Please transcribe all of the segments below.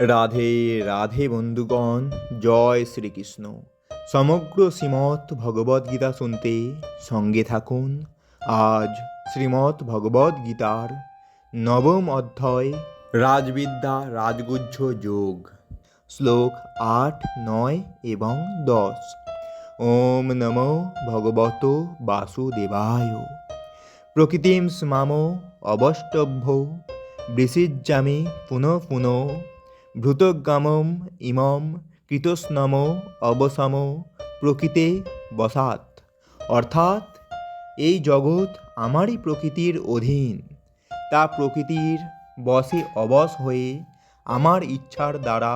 রাধে রাধে বন্ধুগণ, জয় শ্রীকৃষ্ণ। সমগ্র শ্রীমৎ ভগবদ্গীতা শুনতে সঙ্গে থাকুন। আজ শ্রীমৎ ভগবদ্গীতার নবম অধ্যায়, রাজবিদ্যা, রাজগুহ্য যোগ, শ্লোক আট, নয় এবং দশ। ওম নমো ভগবত বাসুদেবায়। প্রকৃতিম স্মাম অবষ্টভ্য বৃষিজ্জামি পুনঃ পুনঃ ভূতগ্রামম ইমম কৃতস্নম অবসম প্রকৃতে বসাত অর্থাৎ, এই জগৎ আমারই প্রকৃতির অধীন। তা প্রকৃতির বশে অবশ হয়ে আমার ইচ্ছার দ্বারা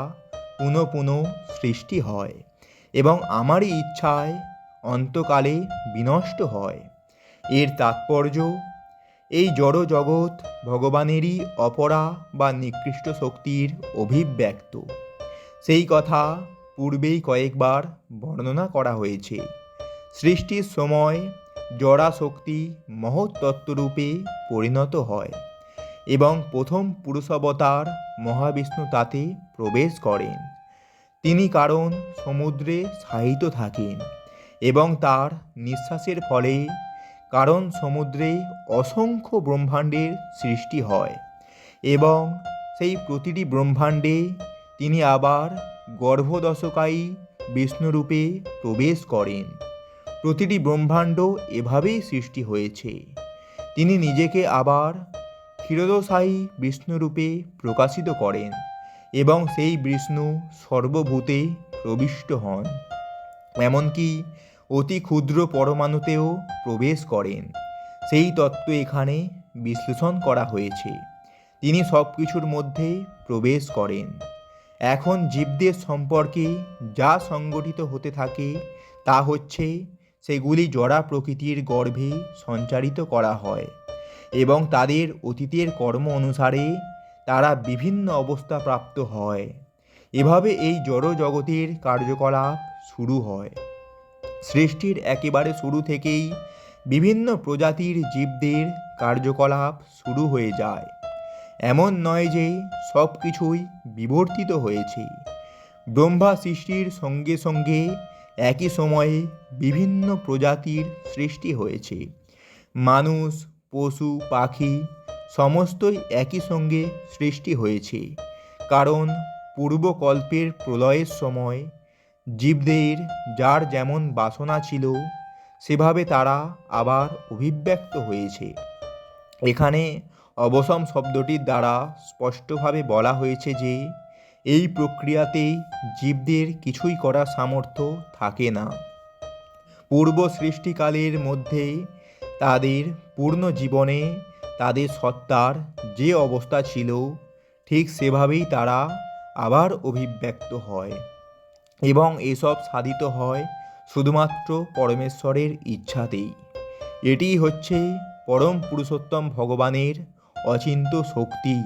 পুনঃ পুনঃ সৃষ্টি হয় এবং আমারই ইচ্ছায় অন্তকালে বিনষ্ট হয়। এর তাৎপর্য এই জড় জগৎ ভগবানেরই অপরা বা নিকৃষ্ট শক্তির অভিব্যক্ত। সেই কথা পূর্বেই কয়েকবার বর্ণনা করা হয়েছে। সৃষ্টির সময় জড়া শক্তি মহৎ তত্ত্বরূপে পরিণত হয় এবং প্রথম পুরুষাবতার মহাবিষ্ণু তাতে প্রবেশ করেন। তিনি কারণ সমুদ্রে সাহিত্য থাকেন এবং তার নিঃশ্বাসের ফলে কারণ সমুদ্রে অসংখ্য ব্রহ্মাণ্ডের সৃষ্টি হয় এবং সেই প্রতিটি ব্রহ্মাণ্ডে তিনি আবার গর্ভদশকায়ী বিষ্ণুরূপে প্রবেশ করেন। প্রতিটি ব্রহ্মাণ্ড এভাবেই সৃষ্টি হয়েছে। তিনি নিজেকে আবার ক্ষীরোদশায়ী বিষ্ণুরূপে প্রকাশিত করেন এবং সেই বিষ্ণু সর্বভূতে প্রবিষ্ট হন। এমনকি অতি ক্ষুদ্র পরমাণুতেও প্রবেশ করেন। সেই তত্ত্ব এখানে বিশ্লেষণ করা হয়েছে। তিনি সব কিছুর মধ্যে প্রবেশ করেন। এখন জীবদের সম্পর্কে যা সংগঠিত হতে থাকে তা হচ্ছে সেগুলি জড়া প্রকৃতির গর্ভে সঞ্চারিত করা হয় এবং তাদের অতীতের কর্ম অনুসারে তারা বিভিন্ন অবস্থা প্রাপ্ত হয়। এভাবে এই জড় জগতের কার্যকলাপ শুরু হয়। সৃষ্টির একেবারে শুরু থেকেই বিভিন্ন প্রজাতির জীবদের কার্যকলাপ শুরু হয়ে যায়। এমন নয় যে সব কিছুই বিবর্তিত হয়েছে। ব্রহ্মা সৃষ্টির সঙ্গে সঙ্গে একই সময়ে বিভিন্ন প্রজাতির সৃষ্টি হয়েছে। মানুষ, পশু, পাখি সমস্তই একই সঙ্গে সৃষ্টি হয়েছে। কারণ পূর্বকল্পের প্রলয়ের সময় জীবদের যার যেমন বাসনা ছিল, সেভাবে তারা আবার অভিব্যক্ত হয়েছে। এখানে অবসম শব্দটির দ্বারা স্পষ্টভাবে বলা হয়েছে যে, এই প্রক্রিয়াতেই জীবদের কিছুই করার সামর্থ্য থাকে না। পূর্ব সৃষ্টিকালের মধ্যে তাদের পূর্ণ জীবনে তাদের সত্তার যে অবস্থা ছিল, ঠিক সেভাবেই তারা আবার অভিব্যক্ত হয়। এবং এসব সাধিত হয় শুধুমাত্র পরমেশ্বরের ইচ্ছাতেই। এটিই হচ্ছে পরম পুরুষোত্তম ভগবানের অচিন্ত শক্তি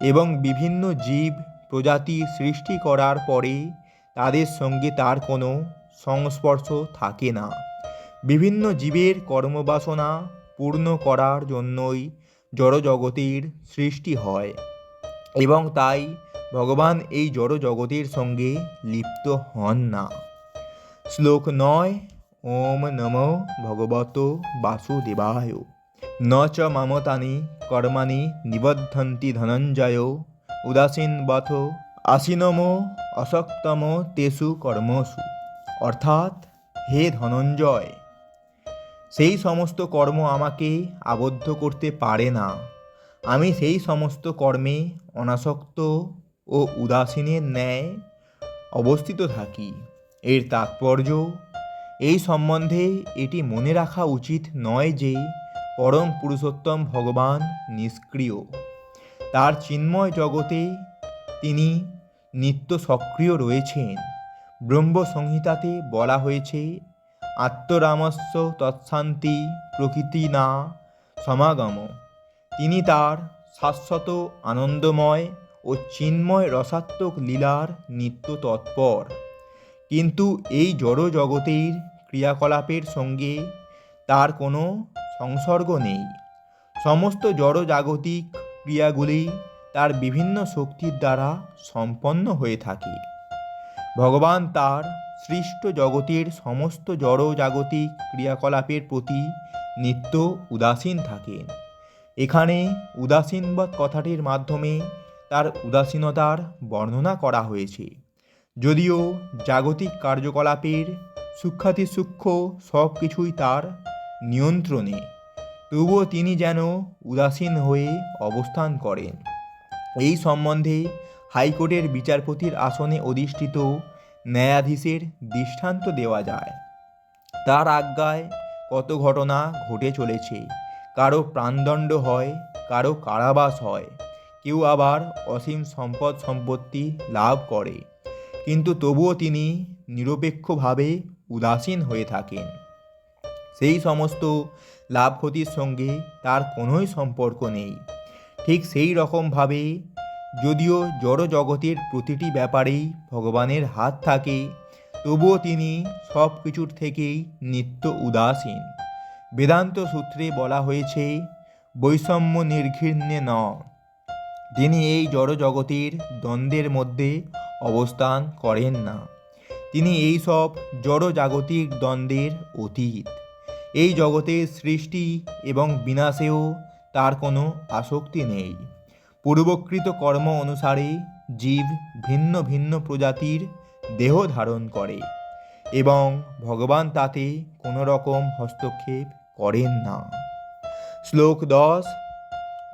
এবং বিভিন্ন জীব প্রজাতি সৃষ্টি করার পরে তাদের সঙ্গে তার কোনো সংস্পর্শ থাকে না। বিভিন্ন জীবের কর্মবাসনা পূর্ণ করার জন্যই জড়জগতের সৃষ্টি হয় এবং তাই ভগবান এই জড় জগতের সঙ্গে লিপ্ত হন না। শ্লোক নয়, ওম নম ভগবত বাসুদেবায়। ন চ মমতানি কর্মাণি নিবদ্ধন্তি ধনঞ্জয়। উদাসীন বথ আসীনম অসক্তম তেষু কর্মসু। অর্থাৎ, হে ধনঞ্জয়, সেই সমস্ত কর্ম আমাকে আবদ্ধ করতে পারে না। আমি সেই সমস্ত কর্মে অনাসক্ত ও উদাসীনের ন্যায় অবস্থিত থাকি। এর তাৎপর্য, এই সম্বন্ধে এটি মনে রাখা উচিত নয় যে পরম পুরুষোত্তম ভগবান নিষ্ক্রিয়। তার চিন্ময় জগতে তিনি নিত্য সক্রিয় রয়েছেন। ব্রহ্ম সংহিতাতে বলা হয়েছে, আত্মরামস্য তৎশান্তি প্রকৃতি না সমাগম। তিনি তার শাশ্বত আনন্দময় ও চিন্ময় রসাত্মক লীলার নিত্য তৎপর। কিন্তু এই জড় জগতের ক্রিয়াকলাপের সঙ্গে তার কোনো সংসর্গ নেই। সমস্ত জড় জাগতিক ক্রিয়াগুলি তার বিভিন্ন শক্তির দ্বারা সম্পন্ন হয়ে থাকে। ভগবান তার সৃষ্ট জগতের সমস্ত জড় জাগতিক ক্রিয়াকলাপের প্রতি নিত্য উদাসীন থাকেন। এখানে উদাসীনবৎ কথাটির মাধ্যমে তার উদাসীনতার বর্ণনা করা হয়েছে। যদিও জাগতিক কার্যকলাপের সূক্ষাতি সূক্ষ্ম সব কিছুই তার নিয়ন্ত্রণে, তবুও তিনি যেন উদাসীন হয়ে অবস্থান করেন। এই সম্বন্ধে হাইকোর্টের বিচারপতির আসনে অধিষ্ঠিত ন্যায়াধীশের দৃষ্টান্ত দেওয়া যায়। তার আজ্ঞায় কত ঘটনা ঘটে চলেছে, কারও প্রাণদণ্ড হয়, কারও কারাবাস হয় কেউ আবার অসীম সম্পদ সম্পত্তি লাভ করে। কিন্তু তবুও তিনি নিরপেক্ষভাবে উদাসীন হয়ে থাকেন। সেই সমস্ত লাভ ক্ষতির সঙ্গে তার কোনোই সম্পর্ক নেই। ঠিক সেই রকমভাবে যদিও জড় জগতের প্রতিটি ব্যাপারেই ভগবানের হাত থাকে, তবুও তিনি সব কিছুর থেকেই নিত্য উদাসীন। বেদান্ত সূত্রে বলা হয়েছে, বৈষম্য নির্ঘৃণ্যে ন। তিনি এই জড় জগতের দ্বন্দ্বের মধ্যে অবস্থান করেন না। তিনি এই সব জড় জাগতিক দ্বন্দ্বের অতীত। এই জগতের সৃষ্টি এবং বিনাশেও তার কোনো আসক্তি নেই। পূর্বকৃত কর্ম অনুসারে জীব ভিন্ন ভিন্ন প্রজাতির দেহ ধারণ করে এবং ভগবান তাতে কোনো রকম হস্তক্ষেপ করেন না। শ্লোক দশ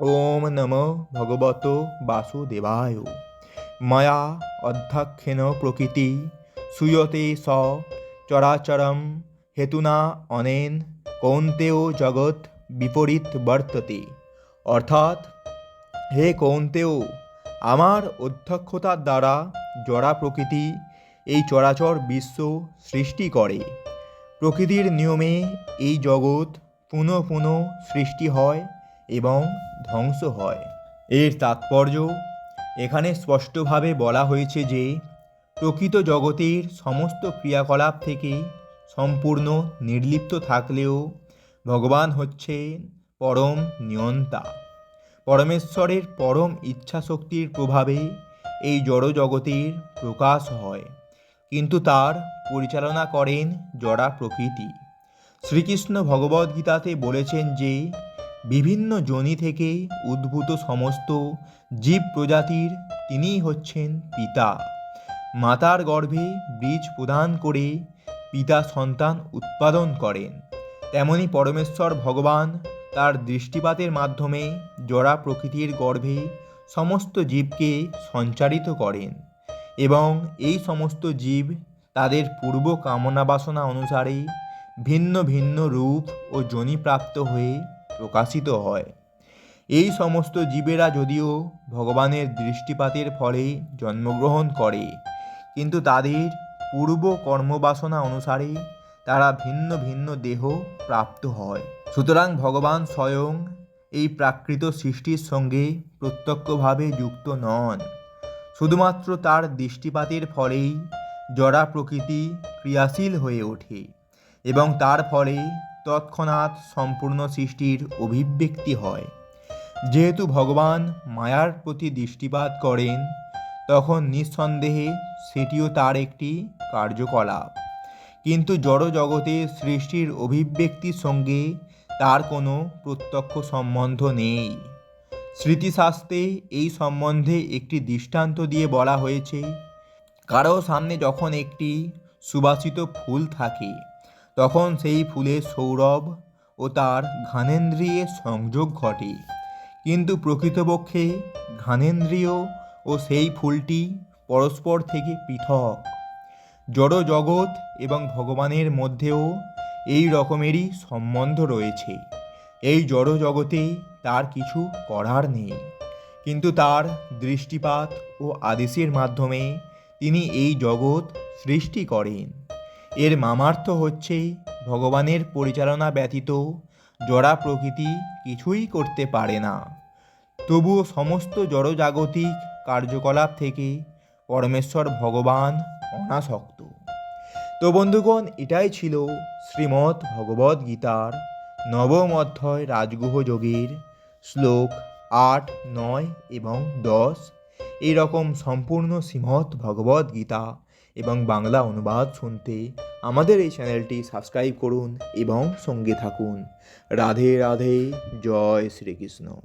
ওম নম ভগবত বাসুদেবায় মায়া অধ্যাক্ষেন প্রকৃতি সুয়তে স চরাচরম হেতুনা অনেন কৌন্তেয় জগৎ বিপরীত বর্ততে অর্থাৎ হে কৌন্তেয় আমার অধ্যক্ষতার দ্বারা জড়া প্রকৃতি এই চরাচর বিশ্ব সৃষ্টি করে। প্রকৃতির নিয়মে এই জগৎ পুনঃ পুনঃ সৃষ্টি হয়। এবং ধ্বংস হয়। এর তাৎপর্য, এখানে স্পষ্টভাবে বলা হয়েছে যে, প্রকৃত জগতের সমস্ত ক্রিয়াকলাপ থেকে সম্পূর্ণ নির্লিপ্ত থাকলেও ভগবান হচ্ছেন পরম নিয়ন্তা। পরমেশ্বরের পরম ইচ্ছাশক্তির প্রভাবে এই জড় জগতের প্রকাশ হয়। কিন্তু তার পরিচালনা করেন জড়া প্রকৃতি। শ্রীকৃষ্ণ ভগবদ্গীতাতে বলেছেন যে বিভিন্ন জনি থেকে উদ্ভূত সমস্ত জীব প্রজাতির তিনিই হচ্ছেন পিতা। মাতার গর্ভে বীজ প্রদান করে পিতা সন্তান উৎপাদন করেন। তেমনি পরমেশ্বর ভগবান তার দৃষ্টিপাতের মাধ্যমে জড়া প্রকৃতির গর্ভে সমস্ত জীবকে সঞ্চারিত করেন এবং এই সমস্ত জীব তাদের পূর্ব কামনা বাসনা অনুসারে ভিন্ন ভিন্ন রূপ ও জনিপ্রাপ্ত হয়ে প্রকাশিত হয়। এই সমস্ত জীবেরা যদিও ভগবানের দৃষ্টিপাতের ফলে জন্মগ্রহণ করে, কিন্তু তাদের পূর্ব কর্মবাসনা অনুসারে তারা ভিন্ন ভিন্ন দেহ প্রাপ্ত হয়। সুতরাং ভগবান স্বয়ং এই প্রাকৃত সৃষ্টির সঙ্গে প্রত্যক্ষভাবে যুক্ত নন। শুধুমাত্র তার দৃষ্টিপাতের ফলেই জড়া প্রকৃতি ক্রিয়াশীল হয়ে ওঠে এবং তার ফলে তৎক্ষণাৎ সম্পূর্ণ সৃষ্টির অভিব্যক্তি হয়। যেহেতু ভগবান মায়ার প্রতি দৃষ্টিপাত করেন, তখন নিঃসন্দেহে সেটিও তার একটি কার্যকলাপ। কিন্তু জড় জগতের সৃষ্টির অভিব্যক্তির সঙ্গে তার কোনো প্রত্যক্ষ সম্বন্ধ নেই। স্মৃতিশাস্ত্রে এই সম্বন্ধে একটি দৃষ্টান্ত দিয়ে বলা হয়েছে কারও সামনে যখন একটি সুবাসিত ফুল থাকে তখন সেই ফুলের সৌরভ ও তার ঘানেন্দ্রিয়ে সংযোগ ঘটে। কিন্তু প্রকৃতপক্ষে ঘানেন্দ্রিয় ও সেই ফুলটি পরস্পর থেকে পৃথক। জড় জগৎ এবং ভগবানের মধ্যেও এই রকমেরই সম্বন্ধ রয়েছে। এই জড় জগতে তার কিছু করার নেই। কিন্তু তার দৃষ্টিপাত ও আদেশের মাধ্যমে তিনি এই জগৎ সৃষ্টি করেন। এর মামার্থ হচ্ছে ভগবানের পরিচালনা ব্যতীত জড়া প্রকৃতি কিছুই করতে পারে না। তবুও সমস্ত জড়জাগতিক কার্যকলাপ থেকে পরমেশ্বর ভগবান অনাসক্ত। তো বন্ধুগণ, এটাই ছিল শ্রীমৎ ভগবদ্ গীতার নবম অধ্যায় রাজগুহ যোগের শ্লোক আট, নয় এবং দশ। এরকম সম্পূর্ণ শ্রীমৎ ভগবদ গীতা এবং বাংলা অনুবাদ শুনতে আমাদের এই চ্যানেলটি সাবস্ক্রাইব করুন এবং সঙ্গে থাকুন। রাধে রাধে, জয় শ্রীকৃষ্ণ।